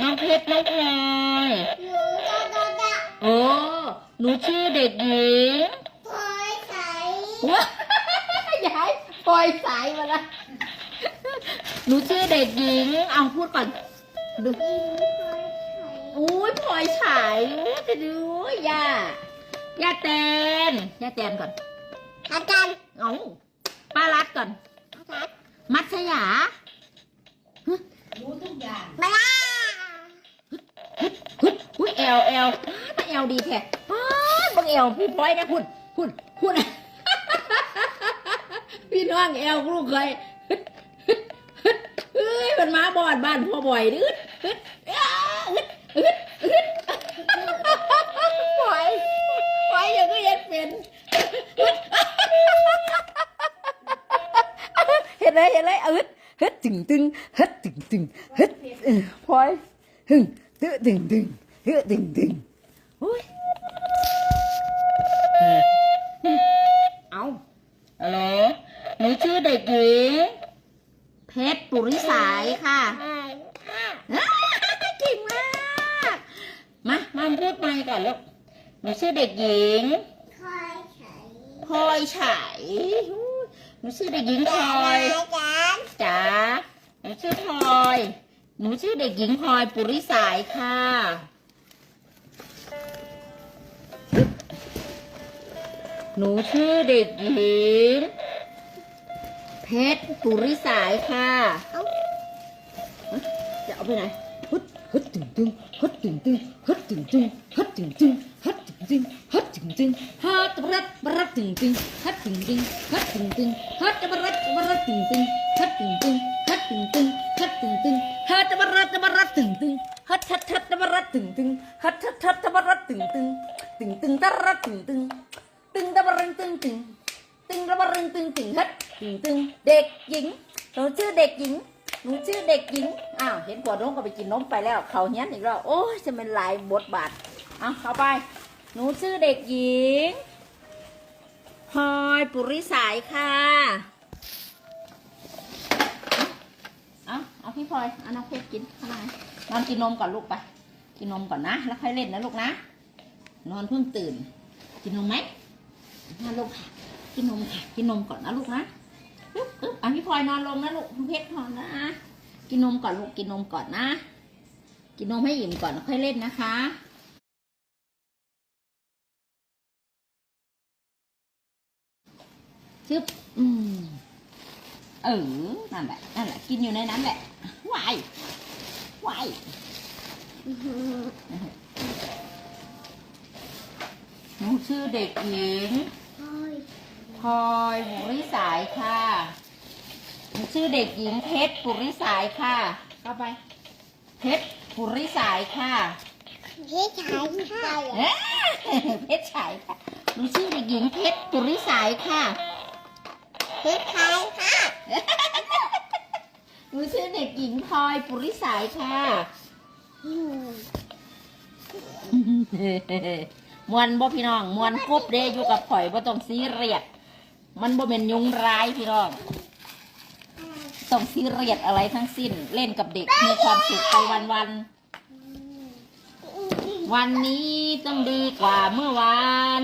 น้องเพชรน้องพลอยหนูจะโดนดักโอ้หนูชื่อเด็กหญิงพลอยใสว้าย้ายปล่อยสายมาละหนูชื่อเด็กหญิง เอาพูดก่อนดูพลอยใสอุ้ยพลอยฉายอู้จะดูย่าย่าแตนย่าแตนก่อนอาจารย์เอาป้ารัดก่อนอาจารย์มัทยา รู้ทุกอย่าง มาล่า ฮึด อุ้ยแอลแอลถ้าแอลดีแท้ป๊าบังแอลพี่พลอยนะคุณคุณคุณพี่น้องแอลลูกเคยเฮ้ยมันมาบอดบ้านพ่อบ่อยดืดฮึดอ้าฮึดฮึดฮึดพลอยอยยังก็ยังเป็นฮึดเห็นเลยเห็นเลยเอาฮึดฮึดตึงตึงเฮึดตึงตึงเฮึดพลอยหึ่งตึตึงตึง ตึตึงตึงโอ้ยเออเอาฮัลโหลหนูชื่อเด็กหญิงเพชรปุริสายค่ะอ้าวเก่งมาก มามาพูดใหม่ก่อนลูกหนูชื่อเด็กหญิงพลอยใสพลอยฉายหนูชื่อเด็กหญิงพลอยอาจารย์จ๋าหนูชื่อพลอย หนูชื่อเด็กหญิงพลอยปุริสายค่ะ หนูชื่อเด็กหญิงเพชรปุริสายค่ะเอ้าเอ้ยจะเอาไปไหนฮึดฮึดตึงตึงฮึดตึงตึงฮึดตึงตึงฮึดตึงตึงฮึดตึงตึงฮึดตึงตึงฮัดบรัดบรัดตึงตึงฮัดตึงตึงฮัดตึงตึงฮัดบรัดบรัดตึงตึงฮัดตึงตึงฮัดตึงตึงฮัดตึงตึงฮัดบรัดบรัดตึงตึงฮัดฮัดฮัดบรัดตึงตึงฮัดฮัดฮัดบรัดตึงตึงตึงตึงตะรัดตึงตึง ตึงตะบรึงตึงตึงตึงตะบรึงตึงตึงฮัดตึงตึงเด็กหญิงหนูชื่อเด็กหญิงหนูชื่อเด็กหญิงอ้าวเห็นขวดนมก็ไปกินนมไปแล้วเขาเนี้ยอีกแล้วโอ้ยจะเป็นหลายบทบาทเอาเข้าไป หนูชื่อเด็กหญิงพลอยปุริสายค่ะเอาเอาพี่พลอยเอาน้องเพชรกินข้างในนอนกินนมก่อนลูกไป กินนมก่อนนะ แล้วค่อยเล่นนะลูกนะ นอนเพิ่งตื่น กินนมไหม มาลูกค่ะ กินนมค่ะ กินนมก่อนนะลูกนะปึ๊บปึ๊บอะพี่พลอยนอนลงนะลูกเพชรนอนนะกินนมก่อนลูกกินนมก่อนนะ กินนมให้อิ่มก่อนแล้วค่อยเล่นนะคะชึบอืมเออนั่นแหละนั่นแหละกินอยู่ในนั้นแหละวายวาย หนูชื่อเด็กหญิงพลอยพลอยปุริสายค่ะหนูชื่อเด็กหญิงเพชรปุริสายค่ะเข้าไป เพชรปุริสายค่ะพี่ชายค่ะเอ๊ะเพชรฉายค่ะหนูชื่อเด็กหญิงเพชรปุริสายค่ะพี่ชายค่ะหนูชื่อเด็กหญิงพลอยปุริสายค่ะอื มวนบ่พี่น้องมวนครบเด้อยู่กับข่อยบ่ต้องซีเรียสมันบ่เป็นยุงร้ายพี่น้องต้องซีเรียสอะไรทั้งสิ้น เล่นกับเด็กมีความสุขไปวันวันวันนี้ต้องดีกว่าเมื่อวาน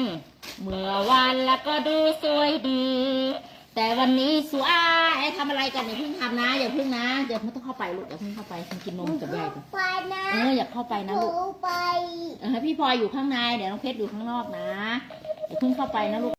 เมื่อวานแล้วก็ดูสวยดี แต่วันนี้สวยทำอะไรกันอย่าเพิ่งทำนะอย่าเพิ่งนะอย่าเพิ่งต้องเข้าไปลูกอย่าเพิ่งเข้าไปกินนมกับยายก่อน นะเอออย่าเข้าไปนะลูก หไป เออให้พี่พลอยอยู่ข้างใน เดี๋ยวน้องเพชรอยู่ข้างนอกนะอย่าเพิ่งเข้าไปนะลูก